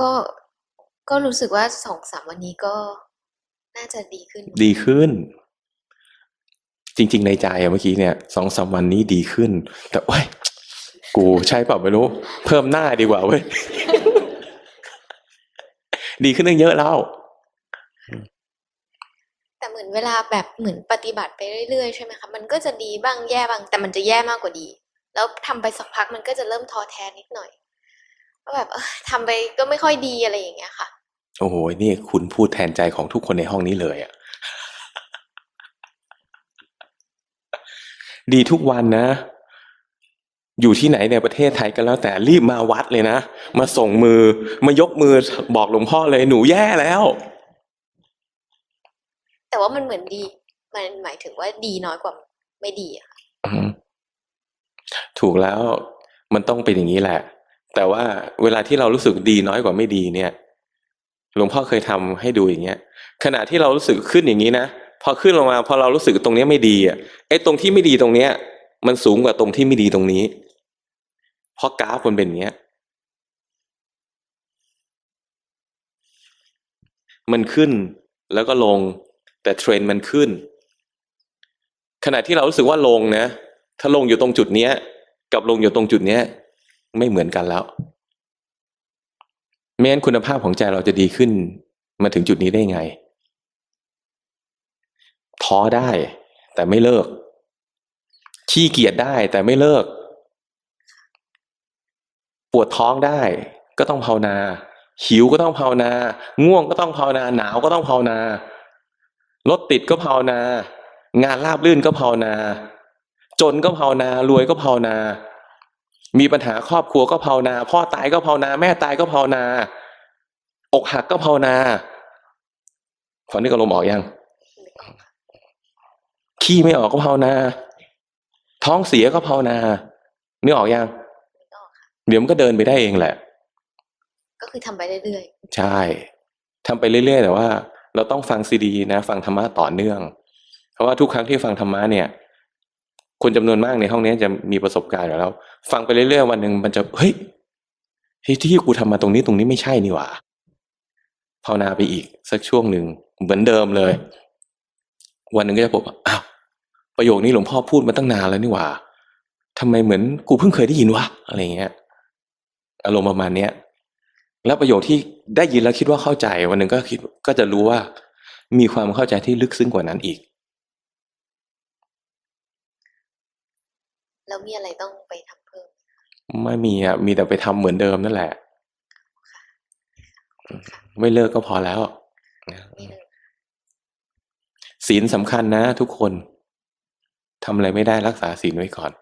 ก็ก็รู้สึกว่าสองสามวันนี้ก็น่าจะดีขึ้น ดีขึ้น จริง ๆ ในใจอะเมื่อกี้เนี่ยสองสามวันนี้ดีขึ้น แต่ว้ยกูใช่เปล่าไม่รู้ เพิ่มหน้าดีกว่าเว้ยดีขึ้นตั้งเยอะแล้ว แต่เหมือนเวลาแบบเหมือนปฏิบัติไปเรื่อยๆใช่ไหมคะมันก็จะดีบ้างแย่บ้าง แต่มันจะแย่มากกว่าดี แล้วทำไปสักพักมันก็จะเริ่มท้อแท้นิดหน่อย ว่าแบบเออทำไปก็ไม่ค่อยดีอะไรอย่างเงี้ยค่ะ โอ้โหนี่คุณพูดแทนใจของทุกคนในห้องนี้เลยอะดีทุกวันนะ อยู่ที่ไหนในประเทศไทยก็แล้วแต่รีบมาวัดเลยนะ มาส่งมือ มายกมือบอกหลวงพ่อเลยหนูแย่แล้ว แต่ว่ามันเหมือนดี มันหมายถึงว่าดีน้อยกว่าไม่ดีอะค่ะอืมถูกแล้วมันต้องเป็นอย่างนี้แหละ แต่ว่าเวลาที่เรารู้สึกดีน้อยกว่าไม่ดีเนี่ยหลวงพ่อเคยทำให้ดูอย่างเงี้ย ขณะที่เรารู้สึกขึ้นอย่างนี้นะพอขึ้นลงมาพอเรารู้สึกตรงเนี้ยไม่ดีอะไอ้ตรงที่ไม่ดีตรงเนี้ย มันสูงกว่าตรงที่ไม่ดีตรงนี้ เพราะกราฟมันเป็นอย่างเงี้ย มันขึ้นแล้วก็ลง แต่เทรนด์มันขึ้น ขณะที่เรารู้สึกว่าลงนะ ถ้าลงอยู่ตรงจุดเนี้ย กับลงอยู่ตรงจุดเนี้ย ไม่เหมือนกันแล้วไม่งั้นคุณภาพของใจเราจะดีขึ้น มาถึงจุดนี้ได้ไง ท้อได้แต่ไม่เลิก ขี้เกียจได้แต่ไม่เลิก ปวดท้องได้ก็ต้องภาวนา หิวก็ต้องภาวนา ง่วงก็ต้องภาวนา หนาวก็ต้องภาวนารถติดก็ภาวนา งานราบรื่นก็ภาวนา จนก็ภาวนารวยก็ภาวนา มีปัญหาครอบครัวก็ภาวนา พ่อตายก็ภาวนา แม่ตายก็ภาวนา อกหักก็ภาวนาขอนึกอารมณ์ออกยังขี้ไม่ออกก็ภาวนา ท้องเสียก็ภาวนานึกออกยังนึกออกค่ะเดี๋ยวมันก็เดินไปได้เองแหละ ก็คือทำไปเรื่อยใช่ทำไปเรื่อยๆแต่ว่า เราต้องฟังซีดีนะ ฟังธรรมะต่อเนื่อง เพราะว่าทุกครั้งที่ฟังธรรมะเนี่ย คนจำนวนมากในห้องนี้จะมีประสบการณ์อยู่แล้ว ฟังไปเรื่อยๆวันหนึ่งมันจะเฮ้ยเฮ้ยที่กูทำมาตรงนี้ตรงนี้ไม่ใช่นี่หว่าภาวนาไปอีกสักช่วงหนึ่งเหมือนเดิมเลย วันหนึ่งก็จะพบอ้าวประโยคนี้หลวงพ่อพูดมาตั้งนานแล้วนี่หว่าทำไมเหมือนกูเพิ่งเคยได้ยินวะอะไรเงี้ยอารมณ์ประมาณเนี้ยแล้วประโยคที่ได้ยินแล้วคิดว่าเข้าใจ วันหนึ่งก็คิดก็จะรู้ว่า มีความเข้าใจที่ลึกซึ้งกว่านั้นอีก ๆ แล้วมีอะไรต้องไปทำเพิ่ม ไม่มีอะ มีแต่ไปทำเหมือนเดิมนั่นแหละ ไม่เลิกก็พอแล้วนี่เลยศีลสำคัญนะทุกคนทำอะไรไม่ได้รักษาศีลไว้ก่อน